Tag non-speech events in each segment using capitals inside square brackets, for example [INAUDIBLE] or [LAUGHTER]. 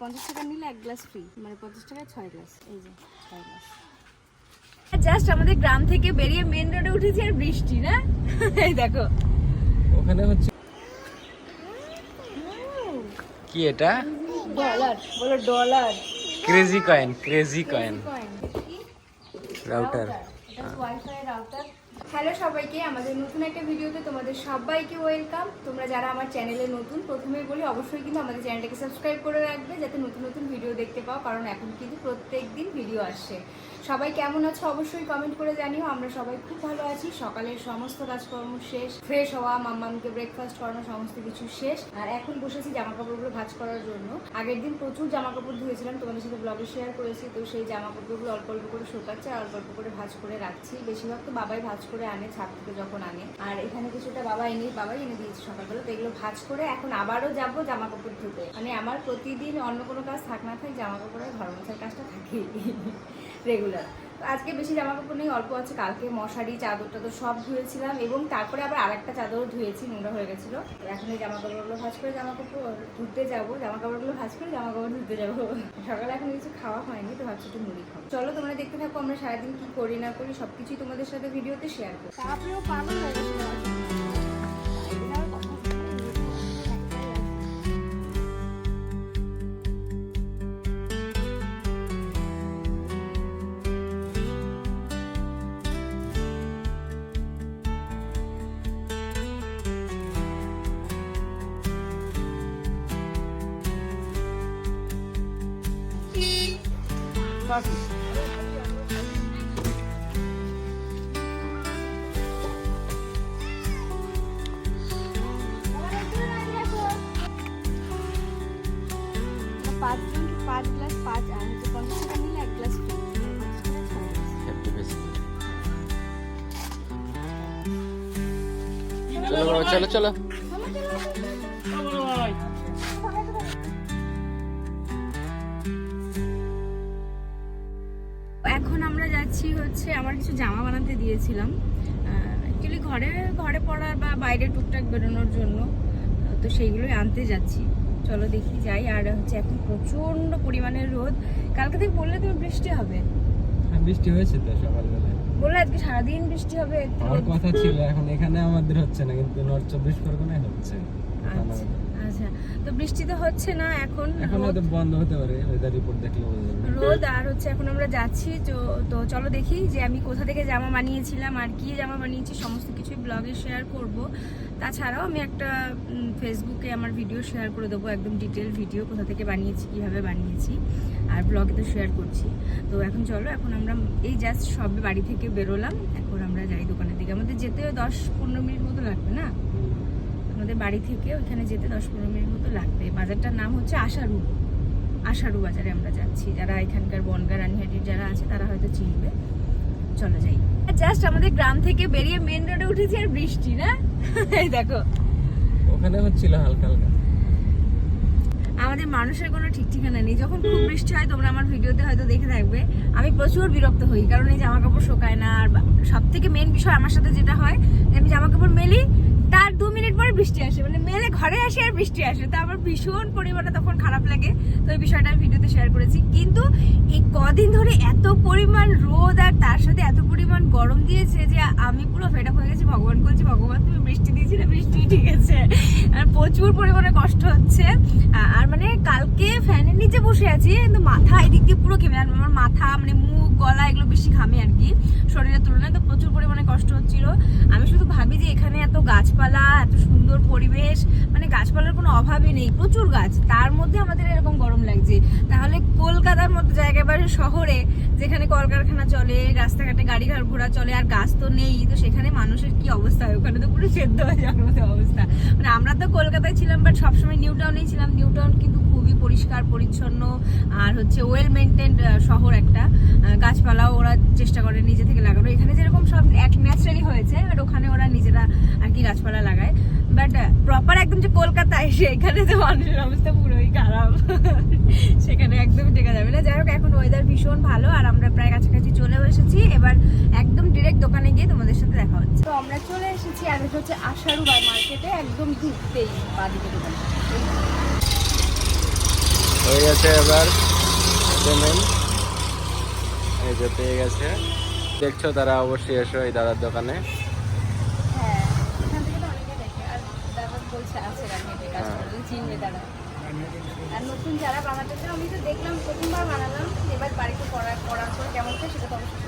পঞ্চাশ টাকা নিলে এক গ্লাস ফ্রি মানে পঞ্চাশ টাকায় ছয় গ্লাস এই যে ছয় গ্লাস। জাস্ট আমাদের গ্রাম থেকে বেরিয়ে মেন রোডে উঠেছি আর বৃষ্টি না? [LAUGHS] এই দেখো। ওখানে হচ্ছে কি এটা? ডলার বলো dollar crazy coin crazy coin coin router wifi router hello সবাইকে, আমাদের নতুন একটা ভিডিওতে তোমাদের সবাইকে ওয়েলকাম। তোমরা যারা আমার চ্যানেলে নতুন, প্রথমেই বলি, অবশ্যই কিন্তু আমাদের চ্যানেলটাকে সাবস্ক্রাইব করে রাখবে, যাতে নতুন নতুন ভিডিও দেখতে পাও, কারণ এখন কিন্তু প্রত্যেক দিন ভিডিও আসছে সবাই কেমন আছো অবশ্যই কমেন্ট করে জানিও, আমরা সবাই খুব ভালো আছি। সকালের সমস্ত কাজকর্ম শেষ ফ্রেশ হওয়া, মাম্মামকে ব্রেকফাস্ট করানো, সমস্ত কিছু শেষ। আর এখন বসেছি জামা কাপড়গুলো ভাঁজ করার জন্য। আগের দিন প্রচুর জামা কাপড় ধুয়েছিলাম, তোমাদের সাথে ব্লগে শেয়ার করেছি, তো সেই জামা কাপড়গুলো অল্প অল্প করে শোকাচ্ছে, আর অল্প অল্প করে ভাঁজ করে রাখছি। বেশিরভাগ তো বাবাই ভাঁজ করে আনে, ছাদ থেকে যখন আনে। আর এখানে কিছুটা বাবা এনে, বাবাই এনে দিয়েছে সকালবেলা। তো এগুলো ভাজ করে এখন আবারও যাব জামা কাপড় ধুতে। মানে আমার প্রতিদিন অন্য কোনো কাজ থাক না থাক জামা কাপড়ের ঘর মোছার কাজটা থাকেই। [LAUGHS] রেগুলার আজকে বেশি জামা কাপড় নেই, অল্প আছে। কালকে মশারি, চাদর টাদর সব ধুয়েছিলাম এবং তারপরে আবার আরেকটা চাদর ধুয়েছি, নোংরা হয়ে গেছিল। এখন এই জামা কাপড়গুলো ভাজ করে জামা কাপড় ধুতে যাব জামা কাপড়গুলো ভাজ করে জামা কাপড় ধুতে যাব। সকালে এখন কিছু খাওয়া হয়নি, তো ভাবছি একটু মুড়ি খাব। চলো তোমরা দেখতে থাকো, আমরা সারাদিন কি করি না করি, সবকিছুই তোমাদের সাথে ভিডিওতে শেয়ার করি। তারপরেও গেছিল পাঁচজন পাঁচ গ্লাস পাঁচ আর হচ্ছে পঞ্চাশ টাকা নিলে এক গ্লাস ফ্রি চলো বড়, যাচ্ছি হচ্ছে আমার কিছু জামা বানাতে দিয়েছিলাম। অ্যাকচুয়ালি ঘরে ঘরে পড়ার বা বাইরে টুকটাক বেরোনোর জন্য তো সেইগুলোই আনতে যাচ্ছি। চলো দেখি যাই আর হচ্ছে এখন প্রচণ্ড পরিমাণের রোদ। কালকে থেকে বললে তুমি বৃষ্টি হবে। হ্যাঁ, বৃষ্টি হয়েছে তো সকালবেলায়। বললে আজকে সারাদিন বৃষ্টি হবে আমার কথা ছিল এখন এখানে আমাদের হচ্ছে না কিন্তু নর্থ চব্বিশ পরগনায় হচ্ছে। আচ্ছা। আচ্ছা তো বৃষ্টি তো হচ্ছে না এখন? এখন হয়তো বন্ধ হতে পারে ওয়েদার রিপোর্ট দেখলে রোদ আর হচ্ছে এখন আমরা যাচ্ছি তো তো চলো দেখি যে আমি কোথা থেকে জামা বানিয়েছিলাম আর কি জামা বানিয়েছি সমস্ত কিছুই ব্লগে শেয়ার করব। তাছাড়াও আমি একটা ফেসবুকে আমার ভিডিও শেয়ার করে দেবো একদম ডিটেল ভিডিও কোথা থেকে বানিয়েছি কীভাবে বানিয়েছি আর ব্লগে তো শেয়ার করছি। তো এখন চলো এখন আমরা এই জাস্ট সবে বাড়ি থেকে বেরোলাম এখন আমরা যাই দোকানের দিকে। আমাদের যেতে দশ পনেরো মিনিট মতো লাগবে না? আমাদের বাড়ি থেকে ওইখানে যেতে দশ পনেরো মিনিট মতো লাগবে। বাজারটার নাম হচ্ছে আশারু। আশারু বাজারে আমরা যাচ্ছি। যারা এখানকার বনগা রানীহাটির যারা আছে তারা হয়তো চিনবে। চলো যাই। জাস্ট আমাদের গ্রাম থেকে বেরিয়ে মেন রোডে উঠেছি আর বৃষ্টি না? এই দেখো। ওখানে হচ্ছিল হালকা হালকা। আমাদের মানুষের কোনো ঠিক ঠিকানা নেই। যখন খুব বৃষ্টি হয় তোমরা আমার ভিডিওতে হয়তো দেখে থাকবে। আমি প্রচুর বিরক্ত হই কারণ এই জামা কাপড় শোকায় না। আর সব থেকে মেন বিষয় আমার সাথে যেটা হয় আমি জামা কাপড় মেলি তার দু মিনিট পরে বৃষ্টি আসে মানে মেলে ঘরে আসে আর বৃষ্টি আসে। তো আমার ভীষণ পরিমাণে তখন খারাপ লাগে, তো এই বিষয়টা আমি ভিডিওতে শেয়ার করেছি। কিন্তু এই কদিন ধরে এত পরিমাণ রোদ আর তার সাথে এত পরিমাণ গরম দিয়েছে যে আমি পুরো ফেটা হয়ে গেছি। ভগবান বলছি, ভগবান, তুমি বৃষ্টি দিয়েছিলে, বৃষ্টি ঠিক আছে আর প্রচুর পরিমাণে কষ্ট হচ্ছে। আর মানে নিচে বসে আছি, কিন্তু মাথা এদিক দিয়ে পুরো ঘেমে আমার মাথা মানে মুখ, গলা এগুলো বেশি ঘামে আর কি। শরীরের তুলনায় তো প্রচুর পরিমাণে কষ্ট হচ্ছিল। আমি শুধু ভাবি যে এখানে এত গাছপালা, এত সুন্দর পরিবেশ মানে গাছপালার কোনো অভাবই নেই, প্রচুর গাছ। তার মধ্যে আমাদের এরকম গরম লাগছে। তাহলে কলকাতার মতো জায়গায় বা শহরে, যেখানে কলকারখানা চলে, রাস্তাঘাটে গাড়ি ঘাড় ঘোড়া চলে, আর গাছ তো নেই, তো সেখানে মানুষের কি অবস্থা? হয় ওখানে তো পুরো সেদ্ধ হয়ে যাওয়ার মতো অবস্থা। মানে আমরা তো কলকাতায় ছিলাম বাট সবসময় নিউ টাউনেই ছিলাম। নিউ টাউন কিন্তু খুবই পরিষ্কার, পরিচ্ছন্ন, আর হচ্ছে ওয়েল মেনটেন্ড শহর একটা। গাছপালাও ওরা চেষ্টা করে নিজে থেকে লাগানো। এখানে যেরকম সব এক ন্যাচারালি হয়েছে বাট ওখানে ওরা নিজেরা আর কি গাছপালা লাগায়। বাট প্রপার একদম যে কলকাতায় সেখানে তো মানুষের অবস্থা পুরোই খারাপ। [LAUGHS] সেখানে একদমই টেকা যাবে না। যাই হোক, এখন ওয়েদার ভীষণ ভালো, আর আমরা প্রায় কাছাকাছি চলে এসেছি। এবার একদম ডিরেক্ট দোকানে গিয়ে তোমাদের সাথে দেখা হচ্ছে। তো আমরা চলে এসেছি আর হচ্ছে আশারু মার্কেটে একদম ঢুকতেই বাদিকে দোকান। হয়ে গেছে এবার। পেমেন্ট এই যে পেয়ে গেছে। দেখছ তারা অবশ্যই এসো এই দাদার দোকানে। হ্যাঁ আর হ্যাঁ। নতুন যারা বানাতে আমি তো দেখলাম প্রথমবার বানালাম। এবার বাড়িতে করার করার পর কেমন হয় সেটা তো অবশ্যই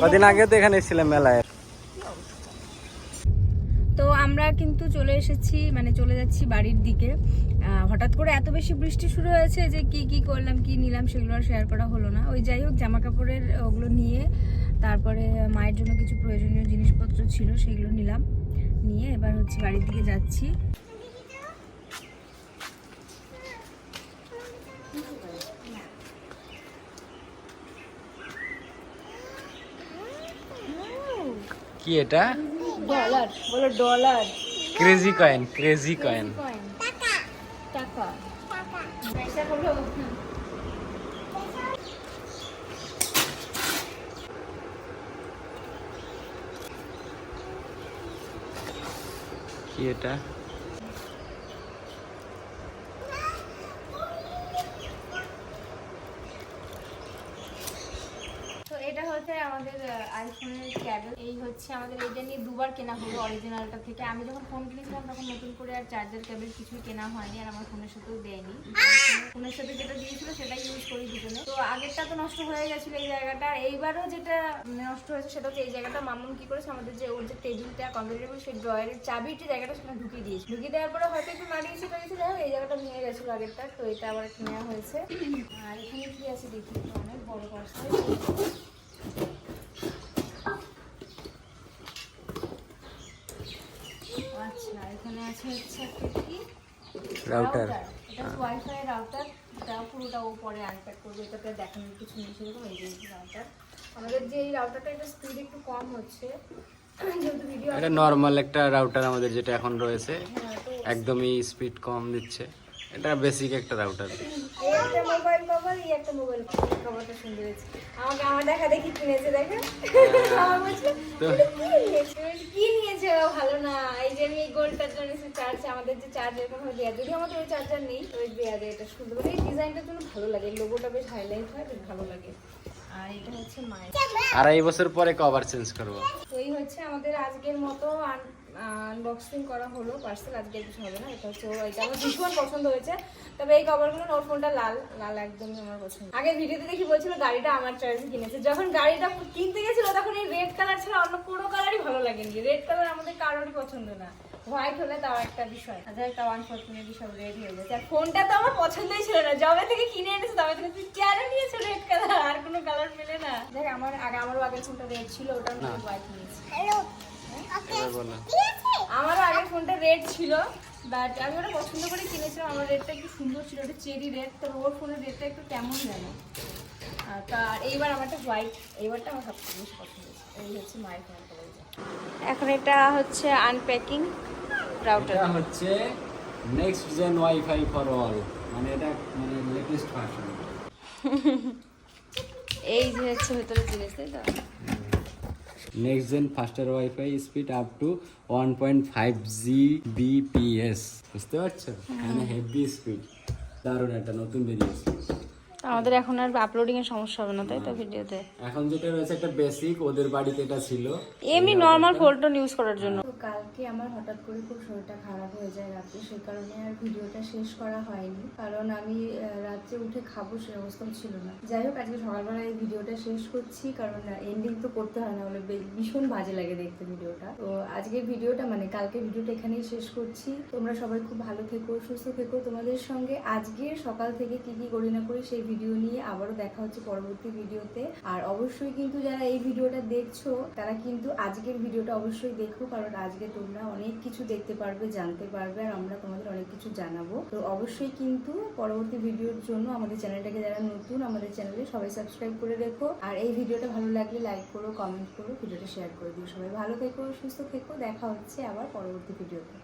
কদিন আগে তো এখানে এসেছিলাম মেলায়। আমরা কিন্তু চলে এসেছি মানে চলে যাচ্ছি বাড়ির দিকে। হঠাৎ করে এত বেশি বৃষ্টি শুরু হয়েছে যে কি কি করলাম, কি নিলাম সেগুলো আর শেয়ার করা হলো না। ওই যাই হোক জামা কাপড়ের ওগুলো নিয়ে, তারপরে মায়ের জন্য কিছু প্রয়োজনীয় জিনিসপত্র ছিল সেগুলো নিলাম। নিয়ে এবার হচ্ছে বাড়ির দিকে যাচ্ছি। কি এটা? ডলার বলো dollar crazy coin crazy coin টাকা। পয়সা বলো কি এটা? এটা হচ্ছে আমাদের আইফোনের ক্যাবেল এই হচ্ছে আমাদের এটা নিয়ে দুবার কেনা হলো অরিজিনালটা থেকে। আমি যখন ফোন কিনেছিলাম, তখন নতুন করে আর চার্জার ক্যাবেল কিছুই কেনা হয়নি, আর আমার ফোনের সাথেও দেয়নি। ফোনের সাথে যেটা দিয়েছিল, সেটাই ইউজ করি দুজনে। তো আগেরটা তো নষ্ট হয়ে গেছিল এই জায়গাটা। এইবারও যেটা নষ্ট হয়েছে, সেটা হচ্ছে এই জায়গাটা। মামুন কি করেছে, আমাদের যে ওর যে টেবিলটা কম্পিউটার সেই ড্রয়ারের চাবির যে জায়গাটা সেখানে ঢুকিয়ে দিয়েছে। ঢুকিয়ে দেওয়ার পরে হয়তো একটু নাড়িয়েছে টাড়িয়েছে যাই এই জায়গাটা ভেঙে গেছিল আগেরটা, তো এটা আবার নেওয়া হয়েছে। আর এখানে কি আছে দেখি, অনেক বড় পার্সেল আচ্ছা এখানে আছে হচ্ছে একটা কি? রাউটার এটা ওয়াইফাই রাউটার এটা পুরোটা ও পরে আনপ্যাক করবে এটাতে দেখানোর কিছু নেই সেরকম এই যে রাউটার আমাদের যে এই রাউটারটা এটা স্পিড একটু কম হচ্ছে এটা নর্মাল একটা রাউটার আমাদের যেটা এখন রয়েছে হ্যাঁ একদমই স্পিড কম দিচ্ছে। এটা বেসিক একটা রাউটার এই একটা মোবাইল কভার এই একটা মোবাইল কভারটা সুন্দর হয়েছে আমাকে আমার দেখা দেখি কিনেছে দেখেন আমার বলছে কি নিয়েছে? কি নিয়েছে ভালো না। এই যে আমি গোল্ডটার জন্য চার্জ আমাদের যে চার্জ এরকম হয় দেওয়া যদি আমাদের ওই চার্জার নেই তো ওই দেওয়া যায় এটা সুন্দর এই ডিজাইনটা তো ভালো লাগে লোগোটা বেশ হাইলাইট হয় বেশ ভালো লাগে। আর এটা হচ্ছে মায়ের আড়াই বছর পরে কভার চেঞ্জ করব। তো এই হচ্ছে আমাদের আজকের মতো আনবক্সিং করা হলো। পার্সেল আজকে কিছু হবে না এটা হচ্ছে এটা আমার ভীষণ পছন্দ হয়েছে। তবে এই কভারগুলো ওর ফোনটা লাল লাল একদমই আমার পছন্দ। আগে ভিডিওতে দেখি বলছিল গাড়িটা আমার চয়েসে কিনেছে। যখন গাড়িটা কিনতে গেছিল তখন এই রেড কালার ছাড়া অন্য কোনো কালারই ভালো লাগেনি। রেড কালার আমাদের কারোরই পছন্দ না। হোয়াইট হলে তাও একটা বিষয়। আচ্ছা একটা ওয়ান ফোরটিনের সব রেড হয়ে গেছে। আর ফোনটা তো আমার পছন্দই ছিল না। যবে থেকে কিনে এনেছে তবে থেকে তুই কেন নিয়েছো রেড কালার আর কোনো কালার মেলে না। দেখ আমার আগে আমারও আগের ফোনটা রেড ছিল ওটা আমি হোয়াইট নিয়েছি। আমারও আগের ফোনটা রেড ছিল বাট আমি ওটা পছন্দ করে কিনেছিলাম। আমার রেডটা একটু সুন্দর ছিল ওটা চেরি রেড তো ওর ফোনের রেডটা একটু কেমন যেন আর তার এইবার আমারটা হোয়াইট এইবারটা আমার সবথেকে বেশি পছন্দ হয়েছে। এই হচ্ছে মায়ের ফোনটা এখন এটা হচ্ছে আনপ্যাকিং রাউটার এটা হচ্ছে next gen wifi for all মানে এটা মানে লেটেস্ট ভার্সন [LAUGHS] এই যে হচ্ছে ভেতরে জিনিস তাই তো? Next gen faster wifi speed up to one point five G Gbps বুঝতে পারছ? মানে হেভি স্পিড দারুণ একটা নতুন বেরিয়েছে আমাদের এখন আর আপলোডিং এর সমস্যা হবে না তাই তো ভিডিওতে? এখন যেটা রয়েছে একটা বেসিক ওদের বাড়িতে এটা ছিল। এমনি নরমাল ফোল্ডন ইউজ করার জন্য। তো আমার হঠাৎ করে খুব শরীরটা খারাপ হয়ে যায় রাতে সেই কারণে আর ভিডিওটা শেষ করা হয়নি। কারণ আমি রাত্রে উঠে খাব সে অবস্থাও ছিল না। যাই হোক, আজকে সকালবেলা এই ভিডিওটা শেষ করছি। কারণ এন্ডিং তো করতে হয় না বে- ভীষণ বাজে লাগে দেখতে ভিডিওটা। তো আজকের ভিডিওটা মানে কালকে ভিডিওটা এখানেই শেষ করছি। তোমরা সবাই খুব ভালো থেকো, সুস্থ থেকো। তোমাদের সঙ্গে আজকের সকাল থেকে কি কি করি না করি সেই ভিডিও নিয়ে আবারও দেখা হচ্ছে পরবর্তী ভিডিওতে। আর অবশ্যই কিন্তু যারা এই ভিডিওটা দেখছ, তারা কিন্তু আজকের ভিডিওটা অবশ্যই দেখো। কারণ আজকে তোমরা অনেক কিছু দেখতে পারবে, জানতে পারবে আর আমরা তোমাদের অনেক কিছু জানাব। তো অবশ্যই কিন্তু পরবর্তী ভিডিওর জন্য আমাদের চ্যানেলটাকে যারা নতুন, আমাদের চ্যানেলে সবাই সাবস্ক্রাইব করে রেখো। আর এই ভিডিওটা ভালো লাগলে লাইক করো কমেন্ট করো, ভিডিওটা শেয়ার করে দিও সবাই। ভালো থেকো, সুস্থ থেকো, দেখা হচ্ছে আবার পরবর্তী ভিডিওতে।